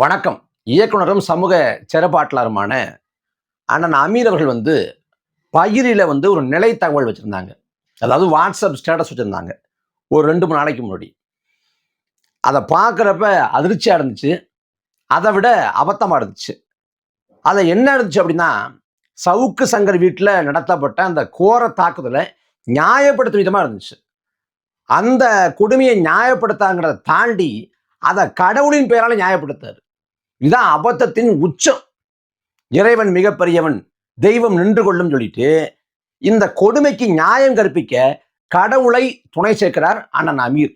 வணக்கம். இயக்குனரும் சமூக செயற்பாட்டாளருமான அண்ணன் அமீர் அவர்கள் வந்து பயிரில் வந்து ஒரு நிலை தகவல் வச்சுருந்தாங்க. அதாவது வாட்ஸ்அப் ஸ்டேட்டஸ் வச்சுருந்தாங்க. ஒரு ரெண்டு மூணு நாளைக்கு முன்னாடி. அதை பார்க்குறப்ப அதிர்ச்சியாக இருந்துச்சு. அதை விட அபத்தமாக இருந்துச்சு. அதை என்ன இருந்துச்சு அப்படின்னா சவுக்கு சங்கர் வீட்டில் நடத்தப்பட்ட அந்த கோர தாக்குதலை நியாயப்படுத்தும் விதமாக இருந்துச்சு. அந்த கொடுமையை நியாயப்படுத்தாங்கிறத தாண்டி அதை கடவுளின் பெயரால் நியாயப்படுத்தாரு. இதுதான் அபத்தத்தின் உச்சம். இறைவன் மிகப்பெரியவன் தெய்வம் நின்று கொள்ளும் சொல்லிட்டு இந்த கொடுமைக்கு நியாயம் கற்பிக்க கடவுளை துணை சேர்க்கிறார் அண்ணன் அமீர்.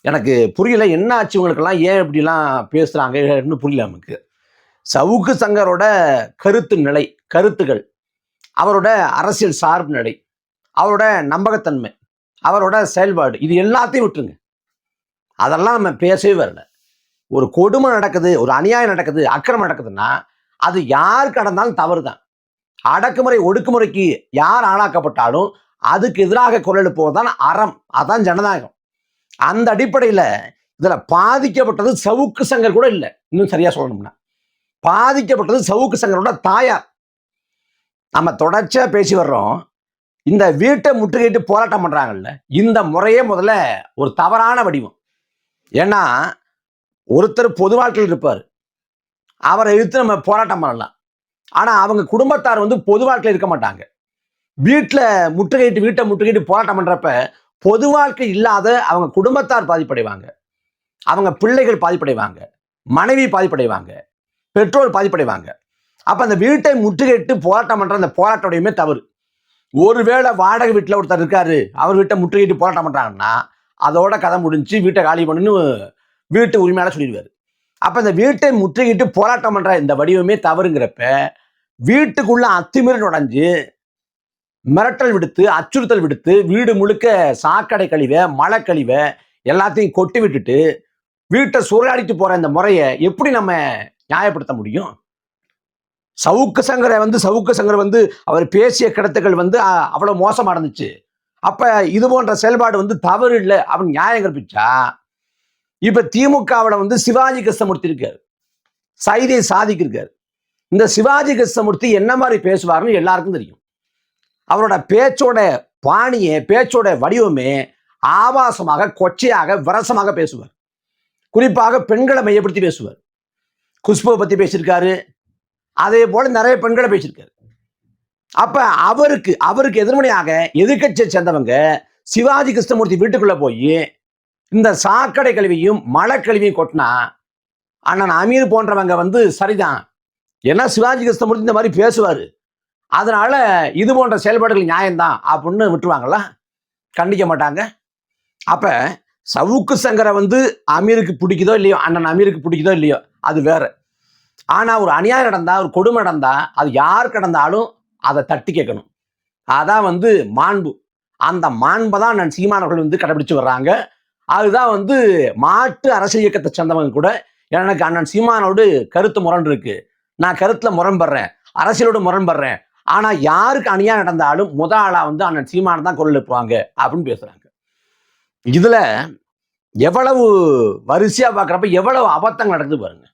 எனக்கு புரியல என்ன ஆச்சு உங்களுக்கெல்லாம்? ஏன் இப்படிலாம் பேசுறாங்கன்னு புரியல நமக்கு. சவுக்கு சங்கரோட கருத்து நிலை கருத்துகள் அவரோட அரசியல் சார்பு நிலை அவரோட நம்பகத்தன்மை அவரோட செயல்பாடு இது எல்லாத்தையும் விட்டுருங்க. அதெல்லாம் நம்ம பேசவே வரல. ஒரு கொடுமை நடக்குது ஒரு அநியாயம் நடக்குது அக்கிரமம் நடக்குதுன்னா அது யார் கடந்தாலும் தவறு தான் அடக்குமுறை ஒடுக்குமுறைக்கு யார் ஆளாக்கப்பட்டாலும் அதுக்கு எதிராக குரல் எழுப்புவதுதான் அறம். அதான் ஜனநாயகம். அந்த அடிப்படையில் இதில் பாதிக்கப்பட்டது சவுக்கு சங்கர் கூட இல்லை. இன்னும் சரியாக சொல்லணும்னா. பாதிக்கப்பட்டது சவுக்கு சங்கரோட தாயார். நம்ம தொடர்ச்சியாக பேசி வர்றோம். இந்த வீட்டை முற்றுகையிட்டு போராட்டம் பண்ணுறாங்கல்ல இந்த முறையே முதல்ல ஒரு தவறான வடிவம். ஏன்னா ஒருத்தர் பொது வாழ்க்கையில் இருப்பார். அவரை எதிர்த்து நம்ம போராட்டம் பண்ணலாம். ஆனால் அவங்க குடும்பத்தார் வந்து பொது வாழ்க்கையில் இருக்க மாட்டாங்க. வீட்டில் முற்றுகையிட்டு வீட்டை முற்றுகையிட்டு போராட்டம் பண்ணுறப்ப பொது வாழ்க்கை இல்லாத அவங்க குடும்பத்தார் பாதிப்படைவாங்க. அவங்க பிள்ளைகள் பாதிப்படைவாங்க. மனைவி பாதிப்படைவாங்க. பெற்றோர் பாதிப்படைவாங்க. அப்போ அந்த வீட்டை முற்றுகையிட்டு போராட்டம் பண்ணுற அந்த போராட்டோடையுமே தவறு. ஒருவேளை வாடகை வீட்டில் ஒருத்தர் இருக்காரு அவர் வீட்டை முற்றுகையிட்டு போராட்டம் பண்ணுறாங்கன்னா அதோட கதை முடிஞ்சு வீட்டை காலி பண்ணுன்னு வீட்டு உரிமையாளர் சொல்லிடுவார் அப்போ இந்த வீட்டை முற்றுகிட்டு போராட்டம் பண்ணுற இந்த வடிவமே தவறுங்கிறப்ப வீட்டுக்குள்ள அத்துமீறி நுழைஞ்சு மிரட்டல் விடுத்து அச்சுறுத்தல் விடுத்து வீடு முழுக்க சாக்கடை கழிவை மழை கழிவை எல்லாத்தையும் கொட்டி விட்டுட்டு வீட்டை சூறையாடிட்டு போகிற இந்த முறையை எப்படி நம்ம நியாயப்படுத்த முடியும்? சவுக்கு சங்கரை வந்து சவுக்கு சங்கர் வந்து அவர் பேசிய கிடத்துகள் வந்து அவ்வளோ மோசமாக மோசமா இருந்துச்சு இது போன்ற செயல்பாடு வந்து தவறு இல்லை. அப்படின்னு நியாயம் கற்பிச்சா இப்ப திமுகவில் வந்து சிவாஜி கிருஷ்ணமூர்த்தி இருக்காரு. சைதை சாதிக்கு இருக்காரு இந்த சிவாஜி கிருஷ்ணமூர்த்தி என்ன மாதிரி பேசுவாருன்னு எல்லாருக்கும் தெரியும். அவரோட பேச்சோட பாணியே பேச்சோட வடிவமே ஆபாசமாக கொச்சையாக விரசமாக பேசுவார். குறிப்பாக பெண்களை மையப்படுத்தி பேசுவார். குஷ்புவை பத்தி பேசியிருக்காரு. அதே போல நிறைய பெண்களை பேசியிருக்காரு. அப்ப அவருக்கு அவருக்கு எதிர்மனையாக எதிர்க்கட்சியை சேர்ந்தவங்க சிவாஜி கிருஷ்ணமூர்த்தி வீட்டுக்குள்ள போய் இந்த சாக்கடை கழிவையும் மழை கழிவையும் கொட்டினா அண்ணன் அமீர் போன்றவங்க வந்து சரிதான். ஏன்னா சிவாஜி கிருஷ்ணமூர்த்தி இந்த மாதிரி பேசுவார். அதனால இது போன்ற செயல்பாடுகள் நியாயம்தான் அப்படின்னு விட்டுருவாங்களா? கண்டிக்க மாட்டாங்க. அப்போ சவுக்கு சங்கரை வந்து அமீருக்கு பிடிக்குதோ இல்லையோ அண்ணன் அமீருக்கு பிடிக்குதோ இல்லையோ அது வேற. ஆனால் ஒரு அநியாயம் நடந்தா ஒரு கொடுமை நடந்தா அது யார் கடந்தாலும் அதை தட்டி கேட்கணும். அதான் வந்து மாண்பு. அந்த மாண்பை தான் நான் சீமானவர்கள் வந்து கடைபிடிச்சு வர்றாங்க. அதுதான் வந்து மாட்டு அரசியல் இயக்கத்தை சேர்ந்தவங்க கூட. எனக்கு அண்ணன் சீமானோடு கருத்து முரண் இருக்கு நான் கருத்துல முரண்படுறேன். அரசியலோடு முரண்படுறேன். ஆனா யாருக்கு அணியா நடந்தாலும் முத ஆளா வந்து அண்ணன் சீமான தான் குரல் எழுப்புவாங்க அப்படின்னு பேசுறாங்க. இதுல எவ்வளவு வரிசையா பார்க்குறப்ப எவ்வளவு அபத்தங்கள் நடக்குது பாருங்க.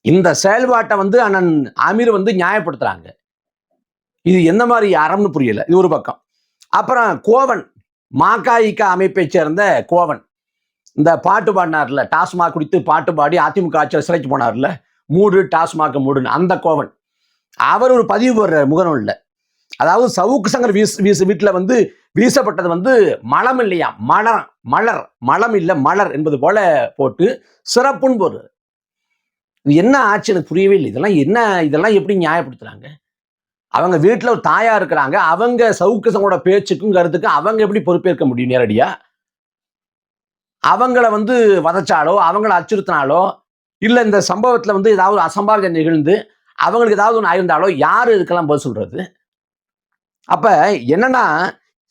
இந்த செயல்பாட்டை வந்து அண்ணன் அமீர் வந்து நியாயப்படுத்துறாங்க. இது எந்த மாதிரி அறம்னு புரியல. இது ஒரு பக்கம். அப்புறம் கோவன் மாகாயிக்க அமைப்பை சேர்ந்த கோவன். இந்த பாட்டு பாடினார்ல டாஸ்மாக் குடித்து பாட்டு பாடி அதிமுக ஆட்சியில் சிறைக்கு போனார்ல மூடு டாஸ்மாக் மூடுன்னு அந்த கோவன். அவர் ஒரு பதிவு போடுற முகநூலில். அதாவது சவுக்கு சங்கர் வீசு வீச வீட்டில் வந்து வீசப்பட்டது வந்து மலம் இல்லையா? மலர் மலர் மலம் இல்லை மலர் என்பது போல போட்டு சிறப்புன்னு போடுறாரு. இது என்ன ஆச்சு எனக்கு புரியவே இல்லை. இதெல்லாம் என்ன இதெல்லாம் எப்படி நியாயப்படுத்துறாங்க? அவங்க வீட்டில் ஒரு தாயா இருக்கிறாங்க. அவங்க சவுக்கு சங்கரோட பேச்சுக்கும் கருத்துக்கும் அவங்க எப்படி பொறுப்பேற்க முடியும் நேரடியாக அவங்கள வந்து வதச்சாலோ அவங்கள அச்சுறுத்தினாலோ இல்லை இந்த சம்பவத்தில் வந்து ஏதாவது ஒரு அசம்பாவிதம் நிகழ்ந்து அவங்களுக்கு ஏதாவது ஒன்று ஆயிருந்தாலோ யார் இதுக்கெல்லாம் பதில் சொல்கிறது அப்போ என்னன்னா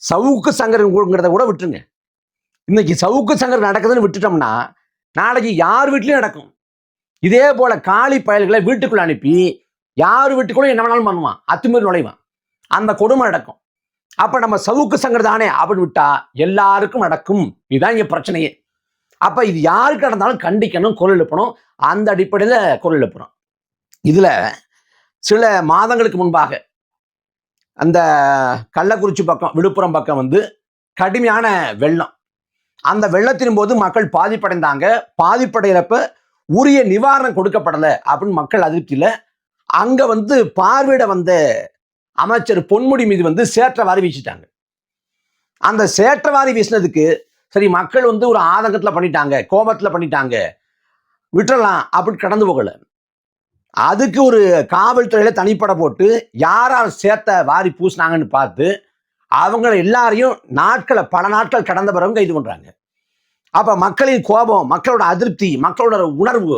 சவுக்கு சங்கரங்கிறத கூட விட்டுருங்க. இன்னைக்கு சவுக்கு சங்கர் நடக்குதுன்னு விட்டுட்டோம்னா நாளைக்கு யார் வீட்லேயும் நடக்கும். இதே போல காளி பயல்களை வீட்டுக்குள்ள அனுப்பி யார் வீட்டுக்குள்ளே என்ன வேணாலும் பண்ணுவான். அத்துமீறி நுழைவான். அந்த கொடுமை நடக்கும். அப்ப நம்ம சவுக்கு சங்கர் தானே அப்படின்னு விட்டா எல்லாருக்கும் நடக்கும். இதுதான் இங்க பிரச்சனையே. அப்ப இது யாருக்கு நடந்தாலும் கண்டிக்கணும் குரல் எழுப்பணும். அந்த அடிப்படையில குரல் எழுப்புறோம் இதுல சில மாதங்களுக்கு முன்பாக அந்த கள்ளக்குறிச்சி பக்கம் விழுப்புரம் பக்கம் வந்து கடுமையான வெள்ளம். அந்த வெள்ளத்தின் போது மக்கள் பாதிப்படைந்தாங்க. பாதிப்படைகிறப்ப உரிய நிவாரணம் கொடுக்கப்படலை அப்படின்னு மக்கள் அதிருப்தியில அங்க வந்து பார்வையிட வந்த அமைச்சர் பொன்முடி மீது வந்து சேற்றவாரி வீசிட்டாங்க. அந்த சேற்றவாரி வீசினதுக்கு சரி மக்கள் வந்து ஒரு ஆதங்கத்தில் பண்ணிட்டாங்க கோபத்தில் பண்ணிட்டாங்க. விட்டுறலாம் அப்படின்னு கடந்து போகல. அதுக்கு ஒரு காவல்துறையில தனிப்பட போட்டு யார் யார் வாரி பூசினாங்கன்னு பார்த்து அவங்கள எல்லாரையும் நாட்களை பல நாட்கள் கடந்த பிறகு கைது பண்றாங்க. அப்ப மக்களின் கோபம் மக்களோட அதிருப்தி மக்களோட உணர்வு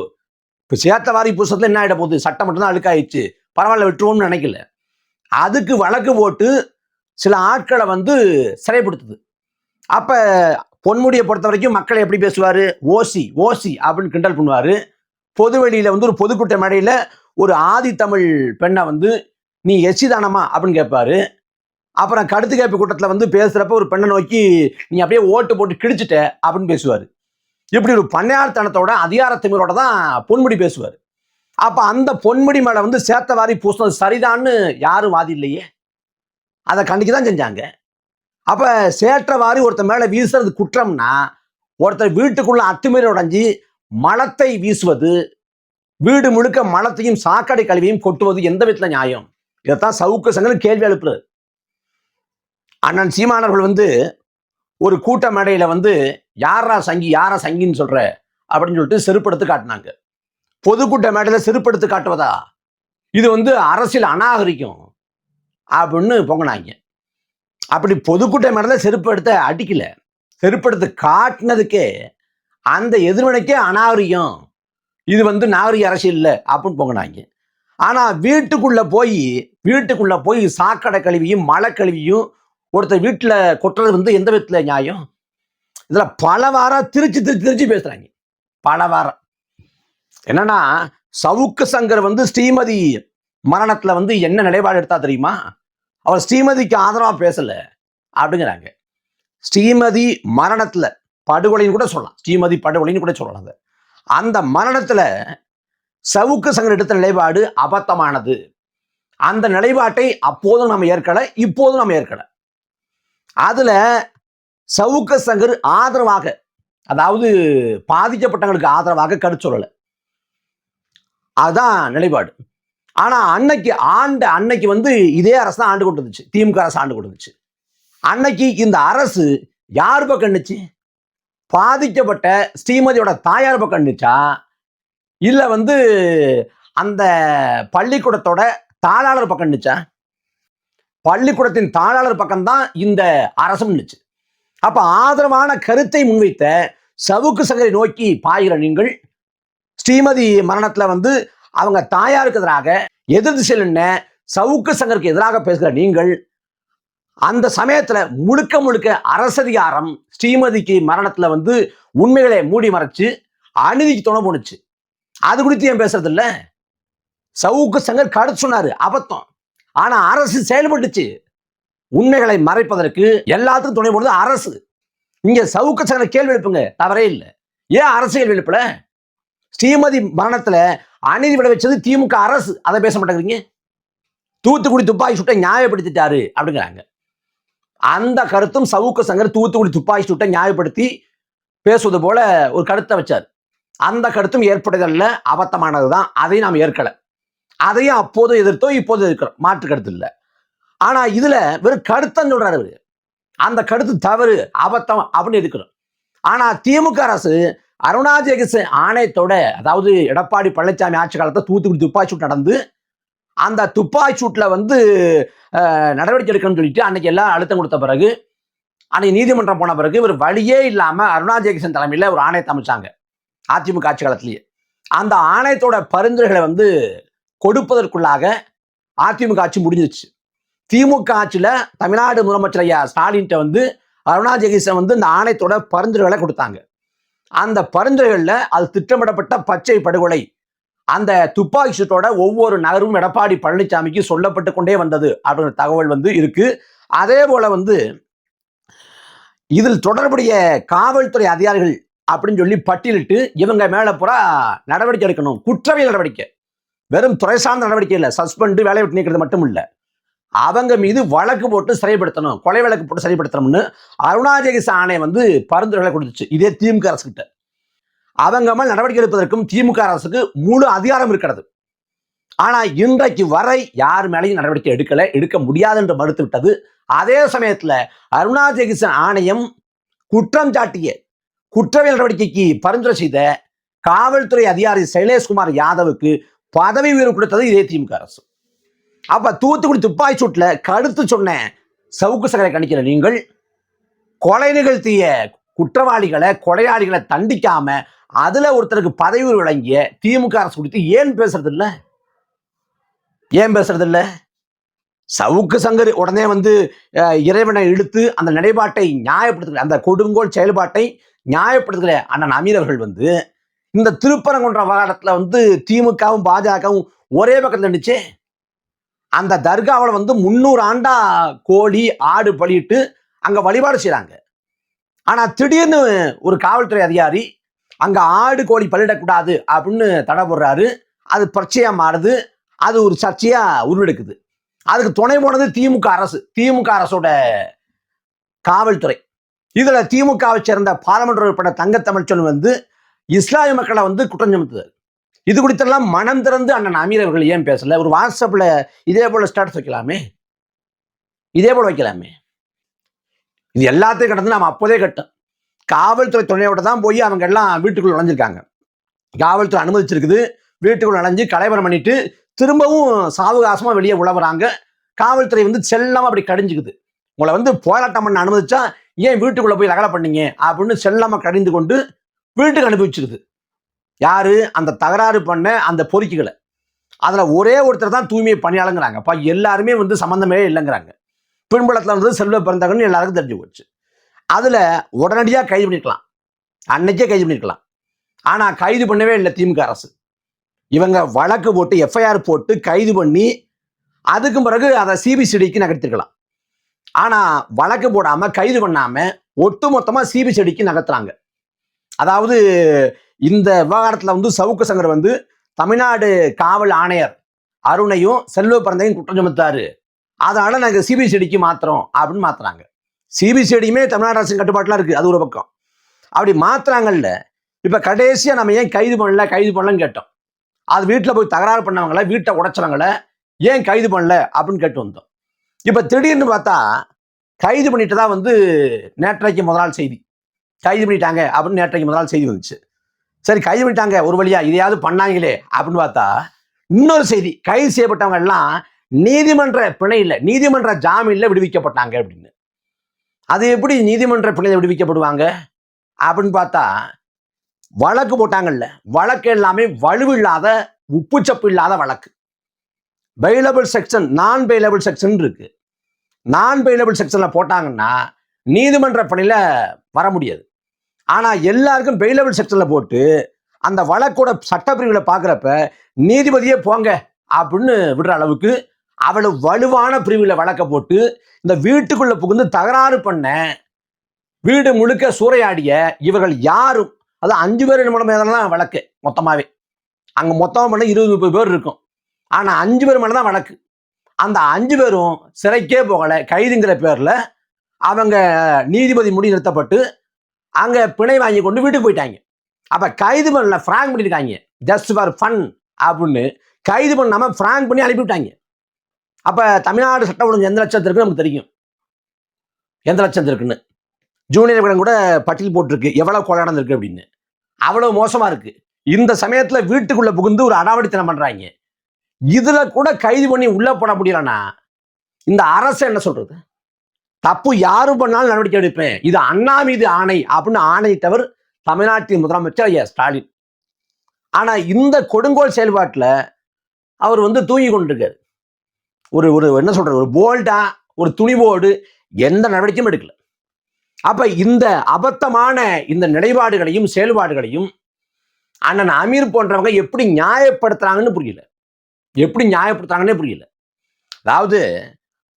இப்போ சேர்த்த வாரி பூசத்துல என்ன ஆகிட போகுது? சட்டம் மட்டும்தான் அழுக்காயிடுச்சு. பரவாயில்ல விட்டுருவோம்னு நினைக்கல. அதுக்கு வழக்கு போட்டு சில ஆட்களை வந்து சிறைப்படுத்துது. அப்போ பொன்முடியை பொறுத்த வரைக்கும் மக்களை எப்படி பேசுவார்? ஓசி ஓசி அப்படின்னு கிண்டல் பண்ணுவார். பொதுவெளியில் வந்து ஒரு பொதுக்கூட்ட மேடையில் ஒரு ஆதி தமிழ் பெண்ணை வந்து நீ எச்சிதானமா? அப்படின்னு கேட்பாரு. அப்புறம் கடுத்து கேட்பு கூட்டத்தில் வந்து பேசுகிறப்ப ஒரு பெண்ணை நோக்கி நீ அப்படியே ஓட்டு போட்டு கிழிச்சிட்ட அப்படின்னு பேசுவார். இப்படி ஒரு பண்ணையார்த்தனத்தோட அதிகார தான் பொன்முடி பேசுவார். அப்போ அந்த பொன்முடி மேலே வந்து சேர்த்த வாரி பூசினது சரிதான்னு யாரும் வாதி இல்லையே? அதை கண்டிக்க தான் செஞ்சாங்க. அப்போ சேற்ற வாரி ஒருத்தர் மேலே வீசுறது குற்றம்னா ஒருத்தர் வீட்டுக்குள்ள அத்துமீறி உடைஞ்சி மலத்தை வீசுவது வீடு முழுக்க மலத்தையும் சாக்கடை கழிவையும் கொட்டுவது எந்த விதத்தில் நியாயம்? இதைத்தான் சவுக்கு சங்கர் கேள்வி எழுப்புறது அண்ணன் சீமானவர்கள் வந்து ஒரு கூட்ட மேடையில் வந்து யாரா சங்கி? யாரா சங்கின்னு சொல்கிற அப்படின்னு சொல்லிட்டு செருப்படுத்து காட்டினாங்க. பொதுக்கூட்ட மேடையில செருப்படுத்து காட்டுவதா? இது வந்து அரசியல் அநாகரிக்கும் அப்படின்னு பொங்கினாங்க. அப்படி பொதுக்கூட்ட மேடையில செருப்படுத்த அடிக்கல. செருப்படுத்த காட்டினதுக்கே அந்த எதிர்வினைக்கே அநாகரிகம். இது வந்து நாகரிக அரசியல் இல்லை அப்படின்னு பொங்கினாங்க. ஆனா வீட்டுக்குள்ள போய் வீட்டுக்குள்ள போய் சாக்கடை கழுவியும் மழை கழுவியும் ஒருத்தர் வீட்டில் கொட்டுறது வந்து எந்த விதத்துல நியாயம்? இதில் பல வாரம் திருச்சி திருச்சி திருச்சி பேசுகிறாங்க பல வாரம். என்னன்னா சவுக்கு சங்கர் வந்து ஸ்ரீமதி மரணத்துல வந்து என்ன நிலைப்பாடு எடுத்தா தெரியுமா? அவர் ஸ்ரீமதிக்கு ஆதரவா பேசல அப்படிங்கிறாங்க. ஸ்ரீமதி மரணத்துல படுகொலைன்னு கூட சொல்லலாம். ஸ்ரீமதி படுகொலைன்னு கூட சொல்லலாம் அந்த மரணத்துல சவுக்கு சங்கர் எடுத்த நிலைப்பாடு அபத்தமானது. அந்த நிலைப்பாட்டை அப்போதும் நம்ம ஏற்கல இப்போதும் நம்ம ஏற்கல. அதுல சவுக்க சங்கர் ஆதரவாக அதாவது பாதிக்கப்பட்டவங்களுக்கு ஆதரவாக கருத்து சொல்லலை. அதுதான் நிலைப்பாடு. ஆனா அன்னைக்கு ஆண்ட அன்னைக்கு வந்து இதே அரசு தான் ஆண்டு கொண்டு வந்துச்சு திமுக அரசு ஆண்டு கொண்டு வந்துச்சு அன்னைக்கு இந்த அரசு யார் பக்கம் நிச்சு பாதிக்கப்பட்ட ஸ்ரீமதியோட தாயார் பக்கம் நிச்சா இல்லை வந்து அந்த பள்ளிக்கூடத்தோட தாளாளர் பக்கம் நிச்சா பள்ளிக்கூடத்தின் தாளாளர் பக்கம்தான் இந்த அரசும் நிச்சு அப்ப ஆதரவான கருத்தை முன்வைத்த சவுக்கு சகரை நோக்கி பாய்கிற நீங்கள் ஸ்ரீமதி மரணத்துல வந்து அவங்க தாயாருக்கு எதிராக எதிர் திசையில் நின்ன சவுக்கு சங்கருக்கு எதிராக பேசுகிற நீங்கள் அந்த சமயத்துல முழுக்க முழுக்க அரசதிகாரம் ஸ்ரீமதிக்கு மரணத்துல வந்து உண்மைகளை மூடி மறைச்சு அநீதிக்கு துணை போணுச்சு. அது குறித்து ஏன் பேசுறது இல்ல? சவுக்கு சங்கர் கடுத்து சொன்னாரு அபத்தம். ஆனா அரசு செயல்பட்டுச்சு. உண்மைகளை மறைப்பதற்கு எல்லாத்துக்கும் துணை போனது அரசு. இங்க சவுக்கு சங்கர் கேள்வி எழுப்புங்க தவறே இல்லை. ஏன் அரசு கேள்வி எழுப்பல? ஸ்ரீமதி மரணத்துல அநீதி விட வச்சது திமுக அரசு. அதை பேச மாட்டேங்கிறீங்க? தூத்துக்குடி துப்பாக்கி சுட்டை நியாயப்படுத்திட்டாரு அப்படிங்கிறாங்க. அந்த கருத்தும் சவுக்கு சங்கர் தூத்துக்குடி துப்பாக்கி சுட்டை நியாயப்படுத்தி பேசுவது போல ஒரு கருத்தை வச்சார். அந்த கருத்தும் ஏற்படுதல்ல அபத்தமானதுதான். அதையும் நாம் ஏற்கல. அதையும் அப்போதும் எதிர்த்தோம் இப்போதும் எதிர்க்கிறோம். மாற்று கருத்து இல்லை. ஆனா இதுல வெறும் கருத்தம் சொல்றாரு அவர். அந்த கருத்து தவறு அபத்தம் அப்படின்னு எதிர்க்கிறோம் ஆனா திமுக அரசு அருணாச்சல ஆணையத்தோட அதாவது எடப்பாடி பழனிசாமி ஆட்சி காலத்தை தூத்துக்குடி துப்பாக்கி சூட் நடந்து அந்த துப்பாக்கி சூட்டில் வந்து நடவடிக்கை எடுக்கணும்னு சொல்லிட்டு அன்னைக்கு எல்லாம் அழுத்தம் கொடுத்த பிறகு அன்னைக்கு நீதிமன்றம் போன பிறகு ஒரு வழியே இல்லாமல் அருணாச்சல தலைமையில் ஒரு ஆணையத்தை அமைச்சாங்க அதிமுக ஆட்சி காலத்திலேயே. அந்த ஆணையத்தோட பரிந்துரைகளை வந்து கொடுப்பதற்குள்ளாக அதிமுக ஆட்சி முடிஞ்சிச்சு திமுக ஆட்சியில் தமிழ்நாடு முதலமைச்சர் ஐயா ஸ்டாலின்ட்ட வந்து அருணா ஜெகதீசன் வந்து இந்த ஆணையத்தோட பரிந்துரைகளை கொடுத்தாங்க. அந்த பரிந்துரைகள்ல அது திட்டமிடப்பட்ட பச்சை படுகொலை. அந்த துப்பாக்கி சூட்டோட ஒவ்வொரு நகரும் எடப்பாடி பழனிசாமிக்கு சொல்லப்பட்டு கொண்டே வந்தது அப்படிங்கிற தகவல் வந்து இருக்கு. அதே போல வந்து இதில் தொடர்புடைய காவல்துறை அதிகாரிகள் அப்படின்னு சொல்லி பட்டியலிட்டு இவங்க மேல பூரா நடவடிக்கை எடுக்கணும். குற்றவியல் நடவடிக்கை. வெறும் துறை சார்ந்த நடவடிக்கை இல்லை. சஸ்பெண்டு வேலையை விட்டு நீக்கிறது மட்டும் இல்லை. அவங்க மீது வழக்கு போட்டு சிறைப்படுத்தணும் கொலை வழக்கு போட்டு சிறைப்படுத்தணும்னு அருணாஜெகிச ஆணையம் வந்து பரிந்துரைகளை கொடுத்துச்சு. இதே திமுக அரசு கிட்ட அவங்க மேல் நடவடிக்கை எடுப்பதற்கும் திமுக அரசுக்கு முழு அதிகாரம் இருக்கிறது. ஆனா இன்றைக்கு வரை யார் மேலேயும் நடவடிக்கை எடுக்கல எடுக்க முடியாது என்று மறுத்து விட்டது அதே சமயத்துல அருணாஜெகிசன் ஆணையம் குற்றம் சாட்டிய குற்றவியல் நடவடிக்கைக்கு பரிந்துரை செய்த காவல்துறை அதிகாரி சைலேஷ்குமார் யாதவுக்கு பதவி உயர்வு கொடுத்தது இதே திமுக அரசு. அப்போ தூத்துக்குடி துப்பாக்கி சூட்டுல கருத்து சொன்ன சவுக்கு சகரை கணிக்கிற நீங்கள் கொலை நிகழ்த்திய குற்றவாளிகளை கொலையாளிகளை தண்டிக்காம அதில் ஒருத்தருக்கு பதவி வழங்கிய திமுக அரசு குறித்து ஏன் பேசுறது இல்லை ஏன் பேசுறது இல்லை சவுக்கு சங்கர் உடனே வந்து இறைவனை இழுத்து அந்த நிலைப்பாட்டை நியாயப்படுத்துகிற அந்த கொடுங்கோல் செயல்பாட்டை நியாயப்படுத்துகிற அண்ணன் அமீர் அவர்கள் வந்து இந்த திருப்பரங்குன்ற விவகாரத்துல வந்து திமுகவும் பாஜகவும் ஒரே பக்கத்தில் இருந்துச்சு அந்த தர்காவில் வந்து முந்நூறு ஆண்டா கோழி ஆடு பழியிட்டு அங்கே வழிபாடு செய்கிறாங்க ஆனால் திடீர்னு ஒரு காவல்துறை அதிகாரி அங்கே ஆடு கோழி பலியிடக்கூடாது அப்படின்னு தடை போடுறாரு. அது பிரச்சனையா மாறுது. அது ஒரு சர்ச்சையாக உருவெடுக்குது. அதுக்கு துணை போனது திமுக அரசு. திமுக அரசோட காவல்துறை. இதில் திமுகவை சேர்ந்த பாராளுமன்ற உறுப்பினர் தங்கத்தமிழ்ச்சொல் வந்து இஸ்லாமிய மக்களை வந்து குற்றம் சுமத்துது இது குறித்தெல்லாம் மனம் திறந்து அண்ணன் அமீர் அவர்கள் ஏன் பேசல? ஒரு வாட்ஸ்அப்ல இதே போல ஸ்டேட்டஸ் வைக்கலாமே? இதே போல வைக்கலாமே? இது எல்லாத்தையும் கடந்து நாம் அப்போதே கட்டோம். காவல்துறை துணையோட தான் போய் அவங்க எல்லாம் வீட்டுக்குள்ள நுழைஞ்சிருக்காங்க. காவல்துறை அனுமதிச்சிருக்குது. வீட்டுக்குள்ள நுழைஞ்சு கலைவரம் பண்ணிட்டு திரும்பவும் சாவகாசமா வெளியே உழவுறாங்க காவல்துறை வந்து செல்லமா அப்படி கடிஞ்சுக்குது. உங்களை வந்து போராட்டம் பண்ண அனுமதிச்சா ஏன் வீட்டுக்குள்ள போய் ரகலை பண்ணீங்க? அப்படின்னு செல்லமா கடிந்து கொண்டு வீட்டுக்கு அனுப்பி வச்சிருக்குது. யார்? அந்த தகராறு பண்ண அந்த பொறுக்கிகளை. அதில் ஒரே ஒருத்தர் தான் தூய்மை பணியாளங்கிறாங்க. அப்போ எல்லாருமே வந்து சம்மந்தமே இல்லைங்கிறாங்க. பின்புலத்தில் வந்து செல்வ பிறந்தகன்னு எல்லாருக்கும் தெரிஞ்சு போச்சு. அதில் உடனடியாக கைது பண்ணிருக்கலாம். அன்னைக்கே கைது பண்ணிருக்கலாம். ஆனால் கைது பண்ணவே இல்லை திமுக அரசு. இவங்க வழக்கு போட்டு எஃப்ஐஆர் போட்டு கைது பண்ணி அதுக்கு பிறகு அதை சிபிசிடிக்கு நகர்த்திருக்கலாம். ஆனால் வழக்கு போடாமல் கைது பண்ணாமல் ஒட்டுமொத்தமாக சிபிசிடிக்கு நகர்த்துறாங்க. அதாவது இந்த விவகாரத்தில் வந்து சவுக்கு சங்கர் வந்து தமிழ்நாடு காவல் ஆணையர் அருணையும் செல்வ பிறந்தையும் குற்றம் சுமத்தாரு. அதனால நாங்கள் சிபிசிடிக்கு மாத்துறோம் அப்படின்னு மாத்துறாங்க. சிபிசிடியுமே தமிழ்நாடு அரசின் கட்டுப்பாட்டில் இருக்குது அது ஒரு பக்கம். அப்படி மாத்துறாங்கல்ல இப்போ கடைசியாக நம்ம ஏன் கைது பண்ணல கைது பண்ணலன்னு கேட்டோம். அது வீட்டில் போய் தகராறு பண்ணவங்கள வீட்டை உடைச்சவங்கள ஏன் கைது பண்ணல அப்படின்னு கேட்டு வந்தோம். இப்போ திடீர்னு பார்த்தா கைது பண்ணிட்டு தான் வந்து நேற்றைக்கு முதல் நாள் செய்தி. கைது பண்ணிட்டாங்க அப்படின்னு நேற்றைக்கு முதல் நாள் செய்தி வந்துச்சு. சரி கைது பண்ணிட்டாங்க. ஒரு வழியா இதையாவது பண்ணாங்களே அப்படின்னு பார்த்தா இன்னொரு செய்தி. கைது செய்யப்பட்டவங்க எல்லாம் நீதிமன்ற பிணையில் நீதிமன்ற ஜாமீனில் விடுவிக்கப்பட்டாங்க அப்படின்னு. அது எப்படி நீதிமன்ற பிணையில் விடுவிக்கப்படுவாங்க? அப்படின்னு பார்த்தா வழக்கு போட்டாங்கல்ல. வழக்கு எல்லாமே வலுவில்லாத உப்புச்சப்பு இல்லாத வழக்கு. பெயிலபிள் செக்ஷன் நான் பெயிலபிள் செக்ஷன் இருக்கு. நான் பெயிலபிள் செக்ஷனில் போட்டாங்கன்னா நீதிமன்ற பணியில் வர முடியாது. ஆனால் எல்லாருக்கும் பெயிலபிள் செக்ஷனில் போட்டு அந்த வழக்கோட சட்டப்பிரிவுகளை பார்க்குறப்ப நீதிபதியே போங்க அப்படின்னு விடுற அளவுக்கு அவ்வளவு வலுவான பிரிவில் வழக்க போட்டு இந்த வீட்டுக்குள்ளே புகுந்து தகராறு பண்ண வீடு முழுக்க சூறையாடிய இவர்கள் யாரும் அது அஞ்சு பேர் என்ன தான் வழக்கு மொத்தமாகவே அங்கே மொத்தமாக பண்ண இருபது முப்பது பேர் இருக்கும். ஆனால் அஞ்சு பேர் மேலே தான் வழக்கு. அந்த அஞ்சு பேரும் சிறைக்கே போகலை கைதுங்கிற பேரில் அவங்க நீதிபதி முடி நிறுத்தப்பட்டு அங்கே பிணை வாங்கி கொண்டு வீட்டுக்கு போயிட்டாங்க. அப்போ கைது பண்ணல ஃப்ராங்க் பண்ணியிருக்காங்க ஜஸ்ட் ஃபார் ஃபன் அப்படின்னு கைது பண்ணாம ஃப்ராங்க் பண்ணி அனுப்பிவிட்டாங்க அப்போ தமிழ்நாடு சட்ட ஒழுங்கு எந்த லட்சத்திற்கு நமக்கு தெரியும். எந்த லட்சத்திற்குன்னு? ஜூனியர் விகடன் கூட பட்டியல் போட்டிருக்கு. எவ்வளோ கொலை நடந்திருக்கு அப்படின்னு. அவ்வளோ மோசமாக இருக்குது இந்த சமயத்தில் வீட்டுக்குள்ளே புகுந்து ஒரு அடாவடித்தனம் பண்ணுறாங்க இதில் கூட கைது பண்ணி உள்ளே போட முடியலன்னா இந்த அரசு என்ன சொல்கிறது தப்பு யாரும் பண்ணாலும் நடவடிக்கை எடுப்பேன். இது அண்ணா மீது ஆணை அப்படின்னு ஆணையிட்டவர் தமிழ்நாட்டின் முதலமைச்சர் ஐயா ஸ்டாலின். ஆனா இந்த கொடுங்கோல் செயல்பாட்டில் அவர் வந்து தூங்கி கொண்டிருக்காரு. ஒரு ஒரு என்ன சொல்றது? ஒரு போல்டா ஒரு துணிவோடு எந்த நடவடிக்கையும் எடுக்கல. அப்ப இந்த அபத்தமான இந்த நிலைப்பாடுகளையும் செயல்பாடுகளையும் அண்ணன் அமீர் போன்றவங்க எப்படி நியாயப்படுத்துறாங்கன்னு புரியல. எப்படி நியாயப்படுத்துறாங்கன்னே புரியல. அதாவது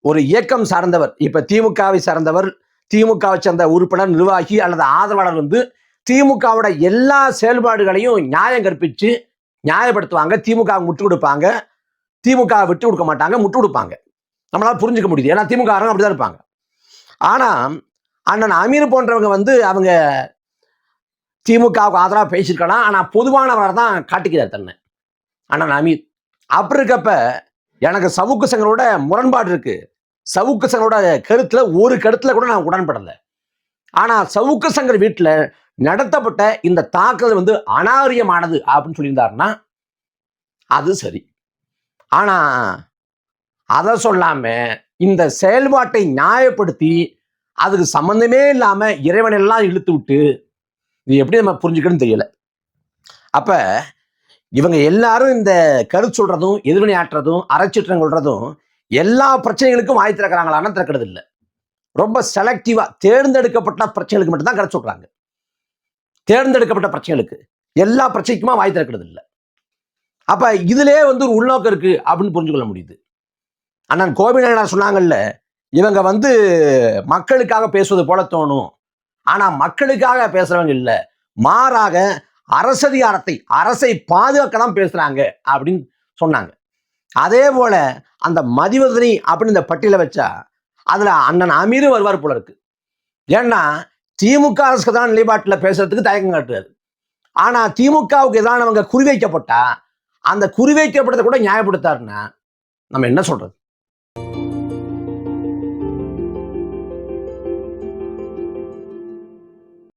ஒரு இயக்கம் சார்ந்தவர் இப்ப திமுகவை சார்ந்தவர் திமுகவை சேர்ந்த உறுப்பினர் நிர்வாகி அல்லது ஆதரவாளர் வந்து திமுகவோட எல்லா செயல்பாடுகளையும் நியாயம் கற்பிச்சு நியாயப்படுத்துவாங்க. திமுக முட்டு கொடுப்பாங்க. திமுக விட்டு கொடுக்க மாட்டாங்க முட்டு கொடுப்பாங்க. நம்மளால புரிஞ்சுக்க முடியுது. ஏன்னா திமுக காரங்க அப்படிதான் இருப்பாங்க. ஆனா அண்ணன் அமீர் போன்றவங்க வந்து அவங்க திமுகவுக்கு ஆதரவாக பேசியிருக்கலாம். ஆனால் பொதுவானவரை தான் காட்டிக்கிறார் தன்னை. அண்ணன் அமீர். அப்படி இருக்கப்ப எனக்கு சவுக்கு சங்கரோட முரண்பாடு இருக்குது சவுக்கு சங்கரோட கருத்துல ஒரு கருத்துல கூட நான் உடன்படலை. ஆனா சவுக்கு சங்கர் வீட்டுல நடத்தப்பட்ட இந்த தாக்குதல் வந்து அனாரியமானது அப்படின்னு சொல்லியிருந்தாருன்னா அது சரி. ஆனா அதை சொல்லாம இந்த செயல்பாட்டை நியாயப்படுத்தி அதுக்கு சம்பந்தமே இல்லாம இறைவனெல்லாம் இழுத்து விட்டு இது எப்படி நம்ம புரிஞ்சுக்கணும்னு தெரியல. அப்ப இவங்க எல்லாரும் இந்த கருத்து சொல்றதும் எதிர்வினை ஆற்றுறதும் அரைச்சிட்டம் கொள்றதும் எல்லா பிரச்சனைகளுக்கும் வாய் திறக்கிறாங்களான்னு திறக்கிறது இல்லை. ரொம்ப செலக்டிவா தேர்ந்தெடுக்கப்பட்ட பிரச்சனைகளுக்கு மட்டும்தான் கருத்து சொல்றாங்க. தேர்ந்தெடுக்கப்பட்ட பிரச்சனைகளுக்கு. எல்லா பிரச்சனைக்குமா வாய் திறக்கிறது இல்லை. அப்ப இதுலயே வந்து ஒரு உள்நோக்கம் இருக்கு அப்படின்னு புரிஞ்சுக்கொள்ள முடியுது. அண்ணன் கோபிநாயனார் சொன்னாங்கல்ல இவங்க வந்து மக்களுக்காக பேசுவது போல தோணும். ஆனா மக்களுக்காக பேசுறவங்க இல்லை. மாறாக அரசதிகாரத்தை அரசை பாதுகாக்க தான் பேசுறாங்க அப்படின்னு சொன்னாங்க. அதே போல அந்த மதிவதனி அப்படின்னு இந்த பட்டியலை வச்சா அதில் அண்ணன் அமீரும் வருவார் போல இருக்கு. ஏன்னா திமுக அரசுக்கு தான் நிலைப்பாட்டில் பேசுறதுக்கு தயக்கம் காட்டுறாரு. ஆனால் திமுகவுக்கு எதானவங்க குறிவைக்கப்பட்டா அந்த குறிவைக்கப்பட்டதை கூட நியாயப்படுத்தாருன்னா நம்ம என்ன சொல்றது?